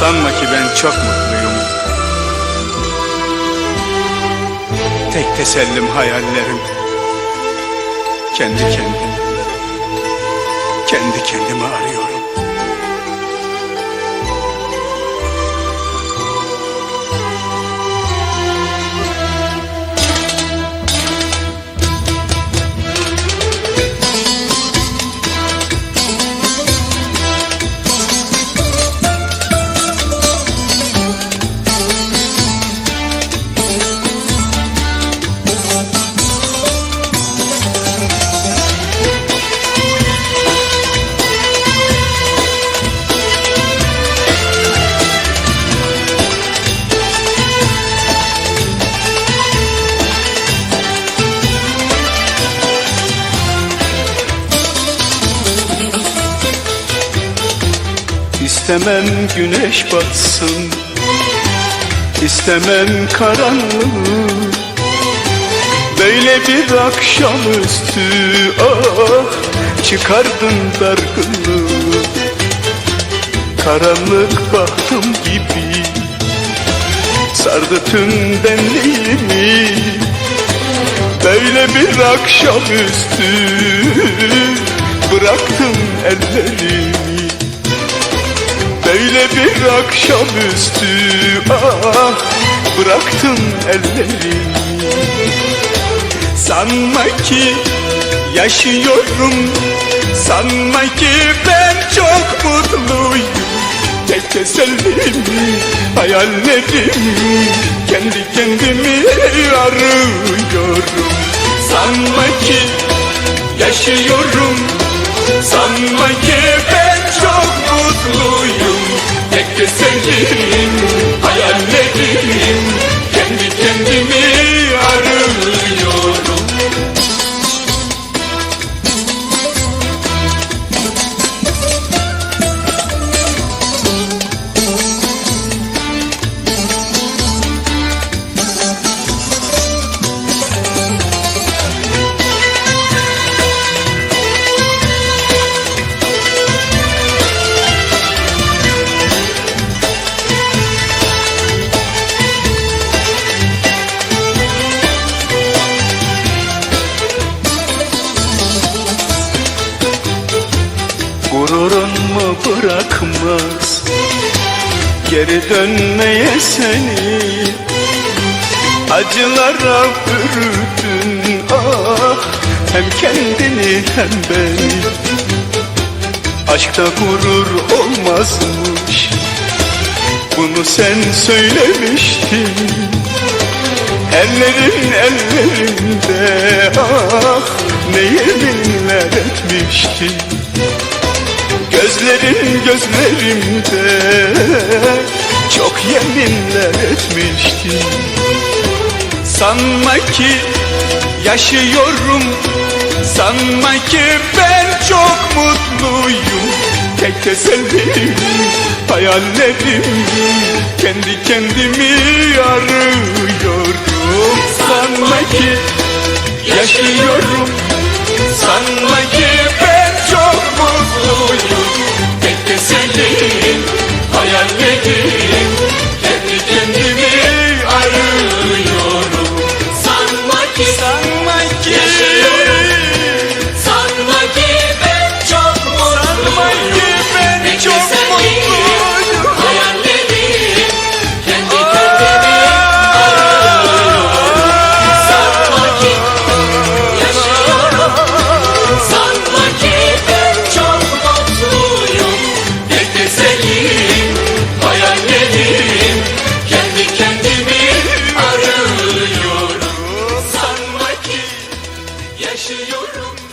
Sanma ki ben çok mutluyum. Tek tesellim hayallerim. Kendi kendim Kendi kendimi arıyorum İstemem güneş batsın İstemem karanlık. Böyle bir akşamüstü ah Çıkardın dargınlığı. Karanlık bahtım gibi Sardı tüm benliğimi. Böyle bir akşamüstü Bıraktım ellerimi Böyle bir akşamüstü ah Bıraktım ellerimi Sanma ki yaşıyorum Sanma ki ben çok mutluyum. Tek tesellim hayallerim Kendi kendimi arıyorum. Sanma ki yaşıyorum Sanma ki ben çok mutluyum Tek tesellim hayallerim bırakmaz. Geri dönmeye seni Acılara bürüdün. Ah Hem kendini hem beni Aşkta gurur olmazmış. Bunu sen söylemiştin. Ellerin ellerimde ah Ne yeminler etmiştin gözlerimde Çok yeminler etmiştin Sanma ki yaşıyorum Sanma ki ben çok mutluyum. Tek tesellim hayallerim Kendi kendimi arıyorum Sanma ki yaşıyorum Sanma ki ben çok mutluyum 是，又如？